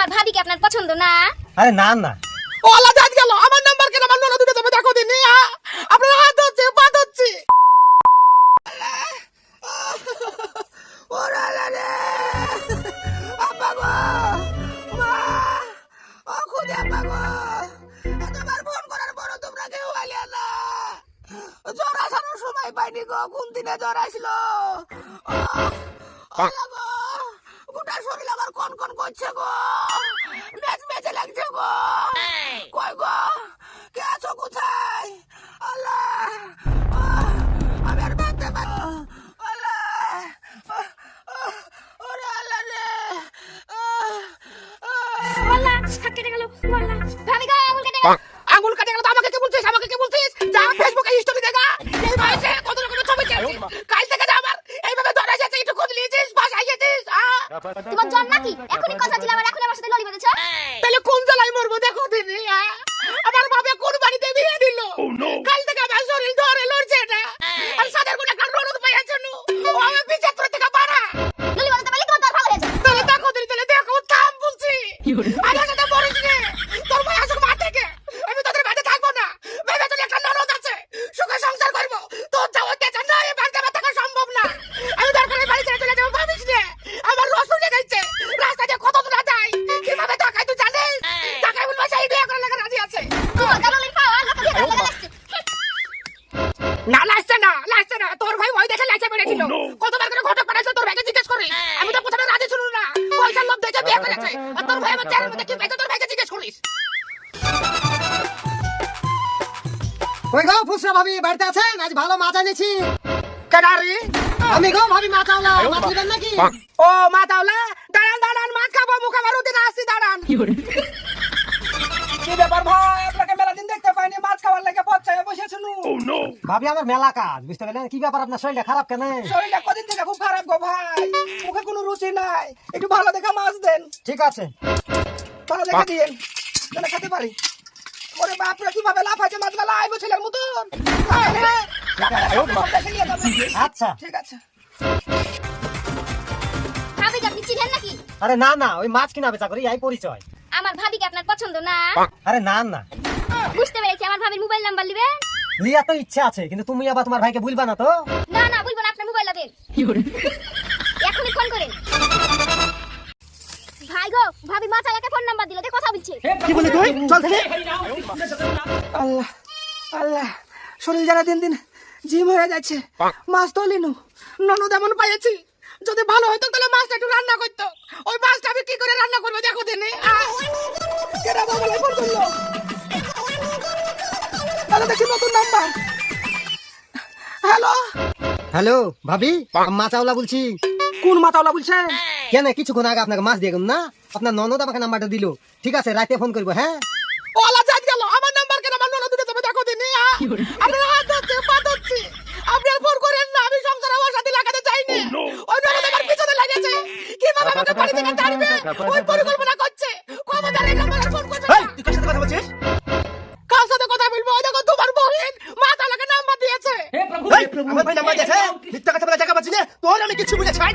আমার ভাবিকে আপনার পছন্দ না? আরে না না। ও আল্লাহ জাত গেল। আমার নাম্বার কেন? আমার ননদ দিতে যাবে দেখো দিন। আপনার হাত হচ্ছে পাত হচ্ছে ওরে আল্লাহ রে। আব্বা গো। মা। ও খুদে আব্বা গো। এতবার ফোন করার পরও তোমরা কেউ আইলে না। জ্বর আসানোর সময় পাইনি গো। কোন দিনে জ্বর আসলো? আল্লাহ গোটা শরীর আমার কন কন করছে গো ম্যাচ ম্যাচে লাগছে গো কই গো কে আছো কোথায় আল্লাহ আমি আর ভাবতে পারি আল্লাহ আহ, আহ, ওরে আল্লাহ রে আহ, আহ। আল্লাহ হাত কেটে গেল আল্লাহ ভাবি গো আঙুল কেটে গেল কাটে গেল তো আমাকে কে বলছিস আমাকে কে বলছিস যা ফেসবুকে তোমার জন নাকি এখনই কথা ছিল আবার এখন আমার সাথে লড়ি বেঁধেছ কত দূর যায় কীভাবে টাকায় তুই জানিস? টাকায় বলব সেই বিয়ে করার লেগে রাজি আছে। তোমার গাললের পাওয়া লোক দিয়ে গেল লাগছে না লাইছে না লাইছে না। তোর ভাই ওই দেখে লাইছে বেড়েছিল কতবার করে ঘটক পাঠাইছে তোর ভাইকে জিজ্ঞেস করিস। আমি তো প্রথমে রাজি ছিল না। পয়সার লোভ দেখে বিয়ে করেছে। আর তোর ভাই আমার চেহারার মধ্যে কি পেয়েছে তোর ভাইকে জিজ্ঞেস করিস। কই গো ফুসরা ভাবি বাড়িতে আছেন? আজ ভালো মাছ এনেছি কেডারি? আমি গো ভাবি মাছ আওলা মাছ নেবেন নাকি? ও মা তাওলা মাছ খাব মুখে মারুতি না আসছি দাঁড়ান কি ব্যাপার ভাই আপনাকে মেলা দিন দেখতে পাইনি মাছ খাওয়ার লেগে পচায় বসেছিল ভাবি আমার মেলা কাজ বুঝতে পারলেন কি ব্যাপার আপনার শরীরটা খারাপ কেন শরীরটা কদিন থেকে খুব খারাপ গো ভাই মুখে কোনো রুচি নাই একটু ভালো দেখে মাছ দেন ঠিক আছে ভালো দেখে দিন যেন খেতে পারি ওরে বাপরে কীভাবে লাফাইছে মাছগুলো আইবো ছেলের মতন হায় রে। আচ্ছা ঠিক আছে নাকি আরে না না ওই মাছ কিনা বেচা করি এই পরিচয়। আমার ভাবিকে আপনার পছন্দ না? আরে না না। বুঝতে পেরেছি আমার ভাবির মোবাইল নাম্বার নেবেন লিয়া তো ইচ্ছা আছে কিন্তু তুমি আবার তোমার ভাইকে ভুলবা না তো। না না বলব না আপনার মোবাইল দেন। এখনই ফোন করেন। ভাই গো ভাবি মা চালাকে ফোন নাম্বার দিল কথা বলছে। কি বলি তুই? চল থেকে। আল্লাহ আল্লাহ শরীর যারা দিন দিন জিম হয়ে যাচ্ছে। মাছ তো লিনু ননদ এমন পাইছি যদি ভালো হতো তাহলে মাছটা একটু নতুন নাম্বার হ্যালো হ্যালো ভাবি? মাছ বলছি। কোন মাতাওলা বলছেন কেন কিছুক্ষণ আগে আপনাকে মাছ দিয়ে গেলাম না? আপনার ননদ আমাকে নাম্বারটা দিল। ঠিক আছে রাতে ফোন করব হ্যাঁ? ও আল্লাহ গেল। আমার নাম্বার কেন? আমার ননদ দিতে যাবে দেখো দিনে আপনার হাত আপনি আর ফোন করেন না আমি সংসারে ওর সাথে লাগাতে চাইনি। ওই ননদ আমার পিছনে লাগেছে। কীভাবে আমাকে বাড়ি থেকে তাড়বে ওই পরিকল্পনা করছে। ক্ষমতার এই নাম্বারে ফোন করবে তুই কার সাথে কথা বলছিস? আমার ভাই নাম্বার মিথ্যা কথা বলে জায়গা পাচ্ছি না তোর আমি কিছু বুঝে ছাই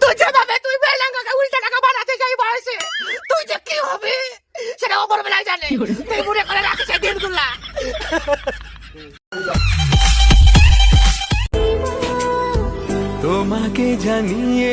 তুই যেভাবে তুই বেলাঙ্গাকে উল্টে টাকা বানাতে চাই বয়সে তুই যে কি হবে সেটা অপর বেলায় জানে। তুই মনে করে রাখিস এই দিনগুলা তোমাকে জানিয়ে